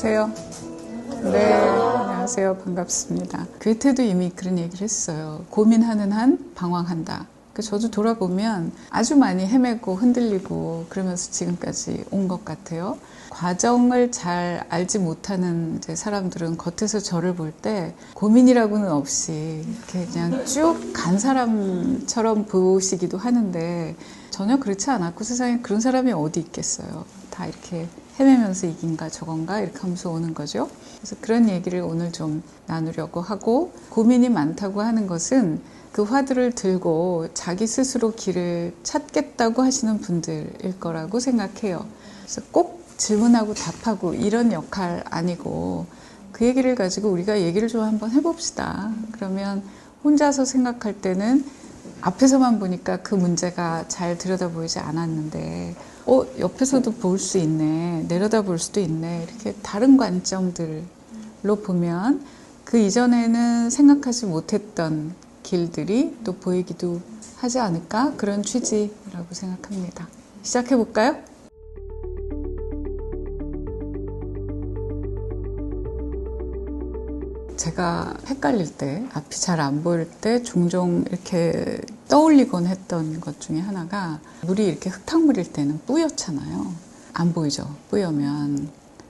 안녕하세요. 네, 안녕하세요. 반갑습니다. 괴테도 이미 그런 얘기를 했어요. 고민하는 한 방황한다. 그 저도 돌아보면 아주 많이 헤매고 흔들리고 그러면서 지금까지 온 것 같아요. 과정을 잘 알지 못하는 사람들은 겉에서 저를 볼 때 고민이라고는 없이 이렇게 그냥 쭉 간 사람처럼 보시기도 하는데 전혀 그렇지 않았고 세상에 그런 사람이 어디 있겠어요. 다 이렇게 헤매면서 이긴가 저건가 이렇게 하면서 오는 거죠. 그래서 그런 얘기를 오늘 좀 나누려고 하고 고민이 많다고 하는 것은 그 화두를 들고 자기 스스로 길을 찾겠다고 하시는 분들일 거라고 생각해요. 그래서 꼭 질문하고 답하고 이런 역할 아니고 그 얘기를 가지고 우리가 얘기를 좀 한번 해봅시다. 그러면 혼자서 생각할 때는 앞에서만 보니까 그 문제가 잘 들여다 보이지 않았는데, 어, 옆에서도 볼 수 있네. 내려다 볼 수도 있네. 이렇게 다른 관점들로 보면 그 이전에는 생각하지 못했던 길들이 또 보이기도 하지 않을까? 그런 취지라고 생각합니다. 시작해 볼까요? 제가 헷갈릴 때, 앞이 잘 안 보일 때 종종 이렇게 떠올리곤 했던 것 중에 하나가 물이 이렇게 흙탕물일 때는 뿌옇잖아요. 안 보이죠? 뿌여면.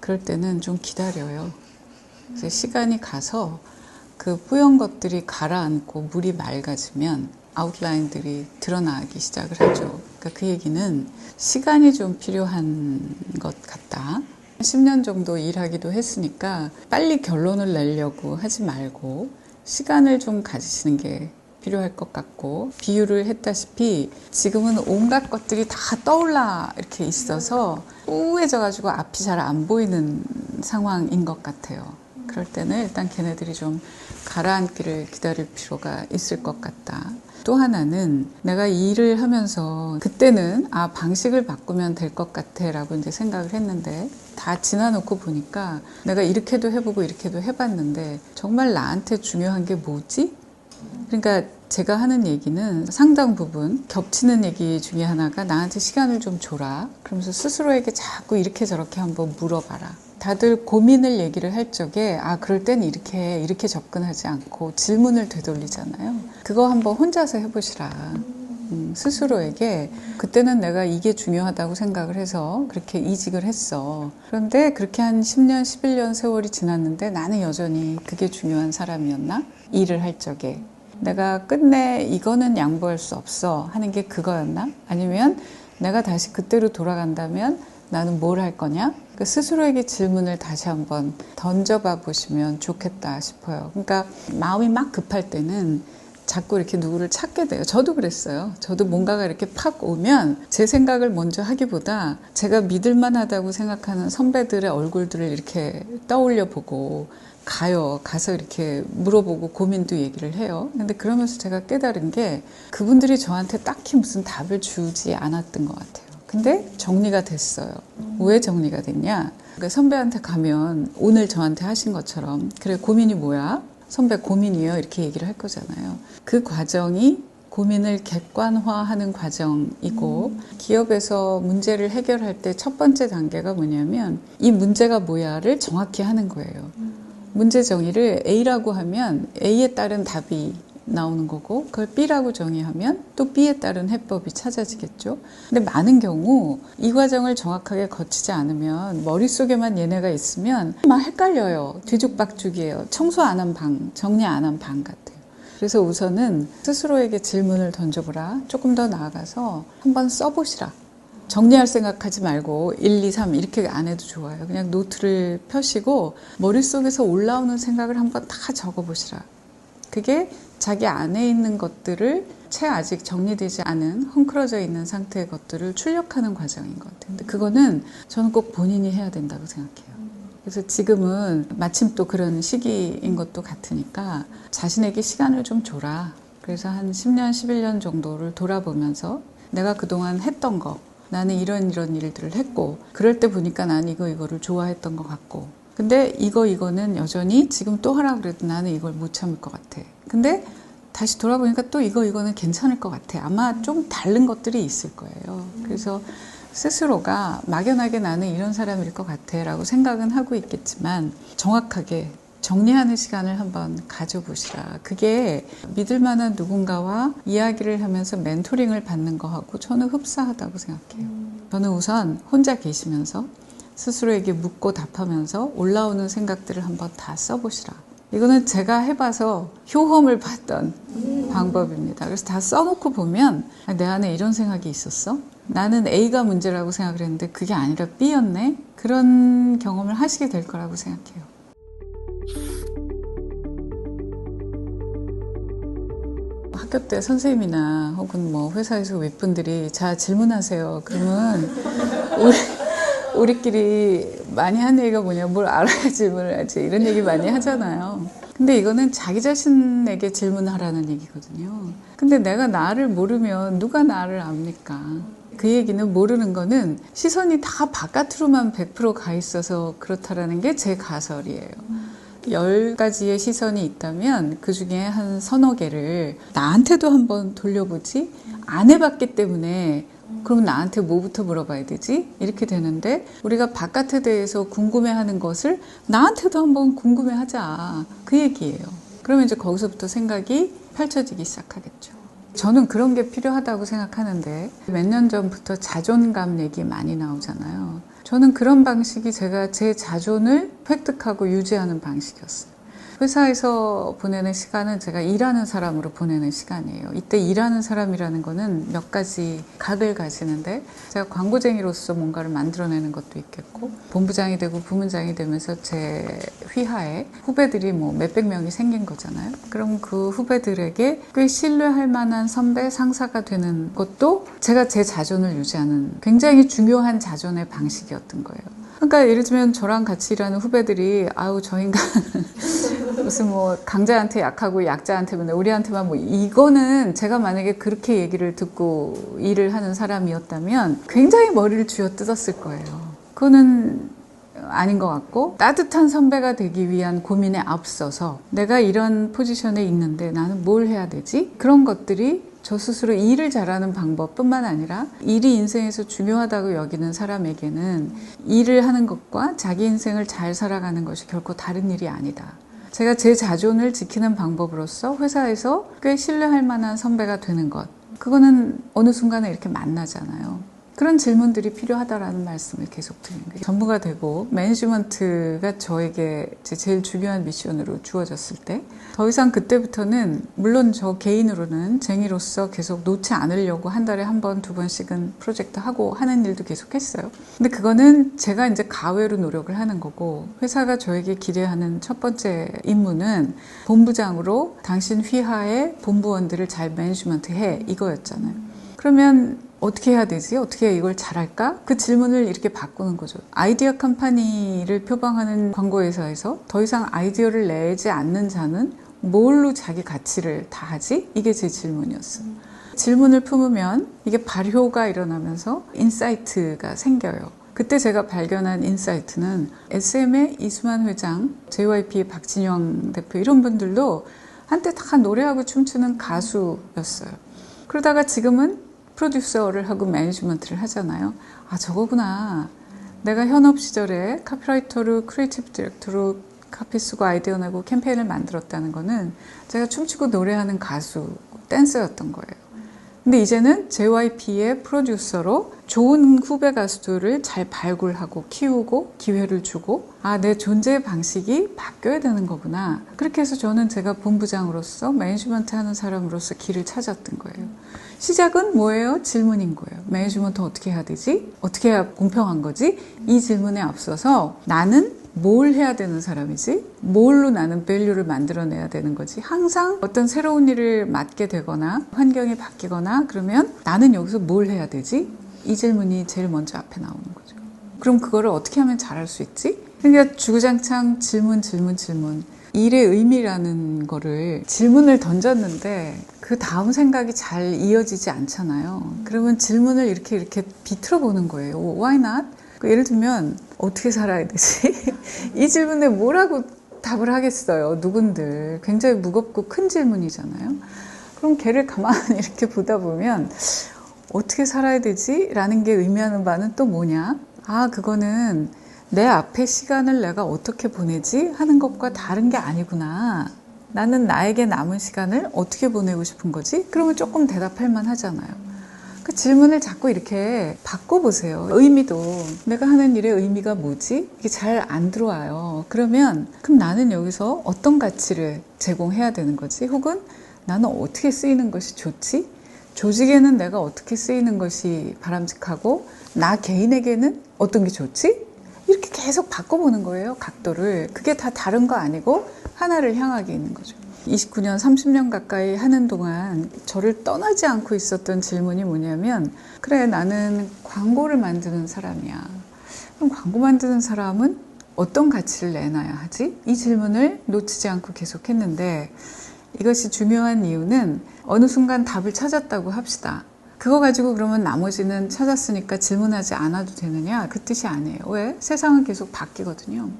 그럴 때는 좀 기다려요. 그래서 시간이 가서 그 뿌연 것들이 가라앉고 물이 맑아지면 아웃라인들이 드러나기 시작을 하죠. 그러니까 그 얘기는 시간이 좀 필요한 것 같다. 10년 정도 일하기도 했으니까 빨리 결론을 내려고 하지 말고 시간을 좀 가지시는 게 필요할 것 같고 비유를 했다시피 지금은 온갖 것들이 다 떠올라 이렇게 있어서 우해져 가지고 앞이 잘 안 보이는 상황인 것 같아요. 그럴 때는 일단 걔네들이 좀 가라앉기를 기다릴 필요가 있을 것 같다. 또 하나는 내가 일을 하면서 그때는 아 방식을 바꾸면 될 것 같아라고 이제 생각을 했는데 다 지나놓고 보니까 내가 이렇게도 해보고 이렇게도 해봤는데 정말 나한테 중요한 게 뭐지? 그러니까 제가 하는 얘기는 상당 부분 겹치는 얘기 중에 하나가 나한테 시간을 좀 줘라. 그러면서 스스로에게 자꾸 이렇게 저렇게 한번 물어봐라. 다들 고민을 얘기를 할 적에 아 그럴 땐 이렇게 이렇게 접근하지 않고 질문을 되돌리잖아요. 그거 한번 혼자서 해보시라. 음, 스스로에게 그때는 내가 이게 중요하다고 생각을 해서 그렇게 이직을 했어. 그런데 그렇게 한 10년, 11년 세월이 지났는데 나는 여전히 그게 중요한 사람이었나? 일을 할 적에. 내가 끝내 이거는 양보할 수 없어 하는 게 그거였나? 아니면 내가 다시 그때로 돌아간다면 나는 뭘 할 거냐? 그 스스로에게 질문을 다시 한번 던져봐 보시면 좋겠다 싶어요. 그러니까 마음이 막 급할 때는 자꾸 이렇게 누구를 찾게 돼요. 저도 그랬어요. 저도 뭔가가 이렇게 팍 오면 제 생각을 먼저 하기보다 제가 믿을만 하다고 생각하는 선배들의 얼굴들을 이렇게 떠올려 보고 가요. 가서 이렇게 물어보고 고민도 얘기를 해요. 근데 그러면서 제가 깨달은 게 그분들이 저한테 딱히 무슨 답을 주지 않았던 것 같아요. 근데 정리가 됐어요. 왜 정리가 됐냐? 그러니까 선배한테 가면 오늘 저한테 하신 것처럼 그래 고민이 뭐야? 선배 고민이요 이렇게 얘기를 할 거잖아요. 그 과정이 고민을 객관화하는 과정이고 음. 기업에서 문제를 해결할 때 첫 번째 단계가 뭐냐면 이 문제가 뭐야를 정확히 하는 거예요. 음. 문제 정의를 A라고 하면 A에 따른 답이 나오는 거고 그걸 B라고 정의하면 또 B에 따른 해법이 찾아지겠죠. 근데 많은 경우 이 과정을 정확하게 거치지 않으면 머릿속에만 얘네가 있으면 막 헷갈려요. 뒤죽박죽이에요. 청소 안 한 방, 정리 안 한 방 같아요. 그래서 우선은 스스로에게 질문을 던져보라. 조금 더 나아가서 한번 써보시라. 정리할 생각하지 말고 1, 2, 3 이렇게 안 해도 좋아요. 그냥 노트를 펴시고 머릿속에서 올라오는 생각을 한번 다 적어보시라. 그게 자기 안에 있는 것들을 채 아직 정리되지 않은 헝클어져 있는 상태의 것들을 출력하는 과정인 것 같아요. 근데 그거는 저는 꼭 본인이 해야 된다고 생각해요. 그래서 지금은 마침 또 그런 시기인 것도 같으니까 자신에게 시간을 좀 줘라. 그래서 한 10년, 11년 정도를 돌아보면서 내가 그동안 했던 거, 나는 이런 이런 일들을 했고, 그럴 때 보니까 난 이거 이거를 좋아했던 것 같고, 근데 이거 이거는 여전히 지금 또 하라 그래도 나는 이걸 못 참을 것 같아. 근데 다시 돌아보니까 또 이거 이거는 괜찮을 것 같아. 아마 좀 다른 것들이 있을 거예요. 그래서 스스로가 막연하게 나는 이런 사람일 것 같아 라고 생각은 하고 있겠지만 정확하게 정리하는 시간을 한번 가져보시라. 그게 믿을 만한 누군가와 이야기를 하면서 멘토링을 받는 거하고 저는 흡사하다고 생각해요. 저는 우선 혼자 계시면서 스스로에게 묻고 답하면서 올라오는 생각들을 한번 다 써보시라. 이거는 제가 해봐서 효험을 봤던 방법입니다. 그래서 다 써놓고 보면 아, 내 안에 이런 생각이 있었어? 나는 A가 문제라고 생각을 했는데 그게 아니라 B였네? 그런 경험을 하시게 될 거라고 생각해요. 학교 때 선생님이나 혹은 뭐 회사에서 윗분들이 자 질문하세요. 그러면 우리 우리끼리 많이 하는 얘기가 뭐냐 뭘 알아야 질문을 하지 이런 얘기 많이 하잖아요. 근데 이거는 자기 자신에게 질문하라는 얘기거든요. 근데 내가 나를 모르면 누가 나를 압니까? 그 얘기는 모르는 거는 시선이 다 바깥으로만 100%가 있어서 그렇다라는 게 제 가설이에요. 열 가지의 시선이 있다면 그 중에 한 서너 개를 나한테도 한번 돌려보지 안 해봤기 때문에 그럼 나한테 뭐부터 물어봐야 되지? 이렇게 되는데 우리가 바깥에 대해서 궁금해하는 것을 나한테도 한번 궁금해하자 그 얘기예요. 그러면 이제 거기서부터 생각이 펼쳐지기 시작하겠죠. 저는 그런 게 필요하다고 생각하는데 몇 년 전부터 자존감 얘기 많이 나오잖아요. 저는 그런 방식이 제가 제 자존을 획득하고 유지하는 방식이었어요. 회사에서 보내는 시간은 제가 일하는 사람으로 보내는 시간이에요. 이때 일하는 사람이라는 거는 몇 가지 각을 가지는데 제가 광고쟁이로서 뭔가를 만들어내는 것도 있겠고 본부장이 되고 부문장이 되면서 제 휘하에 후배들이 뭐 몇백 명이 생긴 거잖아요. 그럼 그 후배들에게 꽤 신뢰할 만한 선배, 상사가 되는 것도 제가 제 자존을 유지하는 굉장히 중요한 자존의 방식이었던 거예요. 그러니까 예를 들면 저랑 같이 일하는 후배들이 아우 저 인간 무슨 뭐 강자한테 약하고 약자한테 맨날 우리한테만 뭐 이거는 제가 만약에 그렇게 얘기를 듣고 일을 하는 사람이었다면 굉장히 머리를 쥐어 뜯었을 거예요. 그거는 아닌 것 같고 따뜻한 선배가 되기 위한 고민에 앞서서 내가 이런 포지션에 있는데 나는 뭘 해야 되지? 그런 것들이 저 스스로 일을 잘하는 방법뿐만 아니라 일이 인생에서 중요하다고 여기는 사람에게는 일을 하는 것과 자기 인생을 잘 살아가는 것이 결코 다른 일이 아니다. 제가 제 자존을 지키는 방법으로서 회사에서 꽤 신뢰할 만한 선배가 되는 것. 그거는 어느 순간에 이렇게 만나잖아요. 그런 질문들이 필요하다라는 말씀을 계속 드리는 거예요. 전무가 되고 매니지먼트가 저에게 제일 중요한 미션으로 주어졌을 때 더 이상 그때부터는 물론 저 개인으로는 쟁이로서 계속 놓지 않으려고 한 달에 한 번, 두 번씩은 프로젝트 하고 하는 일도 계속 했어요. 근데 그거는 제가 이제 가외로 노력을 하는 거고 회사가 저에게 기대하는 첫 번째 임무는 본부장으로 당신 휘하의 본부원들을 잘 매니지먼트 해 이거였잖아요. 그러면 어떻게 해야 되지? 어떻게 이걸 잘할까? 그 질문을 이렇게 바꾸는 거죠. 아이디어 컴퍼니를 표방하는 광고회사에서 더 이상 아이디어를 내지 않는 자는 뭘로 자기 가치를 다하지? 이게 제 질문이었어요. 질문을 품으면 이게 발효가 일어나면서 인사이트가 생겨요. 그때 제가 발견한 인사이트는 SM의 이수만 회장, JYP의 박진영 대표 이런 분들도 한때 다 노래하고 춤추는 가수였어요. 그러다가 지금은 프로듀서를 하고 매니지먼트를 하잖아요. 아, 저거구나. 내가 현업 시절에 카피라이터로 크리에이티브 디렉터로 카피 쓰고 아이디어 내고 캠페인을 만들었다는 거는 제가 춤추고 노래하는 가수, 댄서였던 거예요. 근데 이제는 JYP의 프로듀서로 좋은 후배 가수들을 잘 발굴하고 키우고 기회를 주고 아, 내 존재의 방식이 바뀌어야 되는 거구나. 그렇게 해서 저는 제가 본부장으로서 매니지먼트 하는 사람으로서 길을 찾았던 거예요. 시작은 뭐예요? 질문인 거예요. 매니지먼트 어떻게 해야 되지? 어떻게 해야 공평한 거지? 이 질문에 앞서서 나는 뭘 해야 되는 사람이지? 뭘로 나는 밸류를 만들어내야 되는 거지? 항상 어떤 새로운 일을 맡게 되거나 환경이 바뀌거나 그러면 나는 여기서 뭘 해야 되지? 이 질문이 제일 먼저 앞에 나오는 거죠. 그럼 그거를 어떻게 하면 잘할 수 있지? 그러니까 주구장창 질문, 질문, 질문. 일의 의미라는 거를 질문을 던졌는데 그 다음 생각이 잘 이어지지 않잖아요. 그러면 질문을 이렇게 이렇게 비틀어 보는 거예요. Why not? 예를 들면 어떻게 살아야 되지? 이 질문에 뭐라고 답을 하겠어요? 누군들 굉장히 무겁고 큰 질문이잖아요. 그럼 걔를 가만히 이렇게 보다 보면 어떻게 살아야 되지? 라는 게 의미하는 바는 또 뭐냐? 아, 그거는 내 앞에 시간을 내가 어떻게 보내지? 하는 것과 다른 게 아니구나. 나는 나에게 남은 시간을 어떻게 보내고 싶은 거지? 그러면 조금 대답할 만 하잖아요. 그 질문을 자꾸 이렇게 바꿔보세요. 의미도 내가 하는 일의 의미가 뭐지? 이게 잘 안 들어와요. 그러면 그럼 나는 여기서 어떤 가치를 제공해야 되는 거지? 혹은 나는 어떻게 쓰이는 것이 좋지? 조직에는 내가 어떻게 쓰이는 것이 바람직하고 나 개인에게는 어떤 게 좋지? 이렇게 계속 바꿔보는 거예요. 각도를. 그게 다 다른 거 아니고 하나를 향하게 있는 거죠. 29년, 30년 가까이 하는 동안 저를 떠나지 않고 있었던 질문이 뭐냐면, 그래, 나는 광고를 만드는 사람이야. 그럼 광고 만드는 사람은 어떤 가치를 내놔야 하지? 이 질문을 놓치지 않고 계속 했는데, 이것이 중요한 이유는 어느 순간 답을 찾았다고 합시다. 그거 가지고 그러면 나머지는 찾았으니까 질문하지 않아도 되느냐? 그 뜻이 아니에요. 왜? 세상은 계속 바뀌거든요.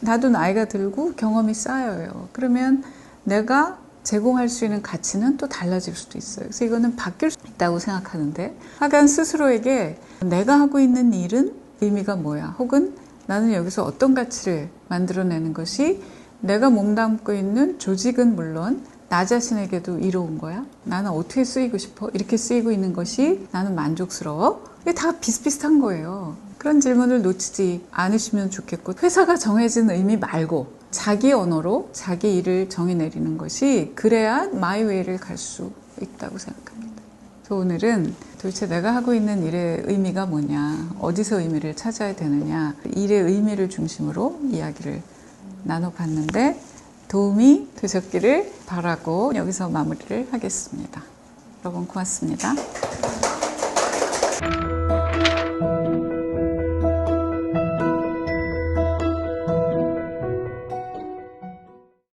나도 나이가 들고 경험이 쌓여요. 그러면 내가 제공할 수 있는 가치는 또 달라질 수도 있어요. 그래서 이거는 바뀔 수 있다고 생각하는데, 하간 스스로에게 내가 하고 있는 일은 의미가 뭐야? 혹은 나는 여기서 어떤 가치를 만들어내는 것이 내가 몸담고 있는 조직은 물론 나 자신에게도 이로운 거야? 나는 어떻게 쓰이고 싶어? 이렇게 쓰이고 있는 것이 나는 만족스러워? 이게 다 비슷비슷한 거예요. 그런 질문을 놓치지 않으시면 좋겠고, 회사가 정해진 의미 말고 자기 언어로 자기 일을 정의 내리는 것이 그래야 마이웨이를 갈 수 있다고 생각합니다. 그래서 오늘은 도대체 내가 하고 있는 일의 의미가 뭐냐, 어디서 의미를 찾아야 되느냐, 일의 의미를 중심으로 이야기를 나눠봤는데 도움이 되셨기를 바라고 여기서 마무리를 하겠습니다. 여러분 고맙습니다.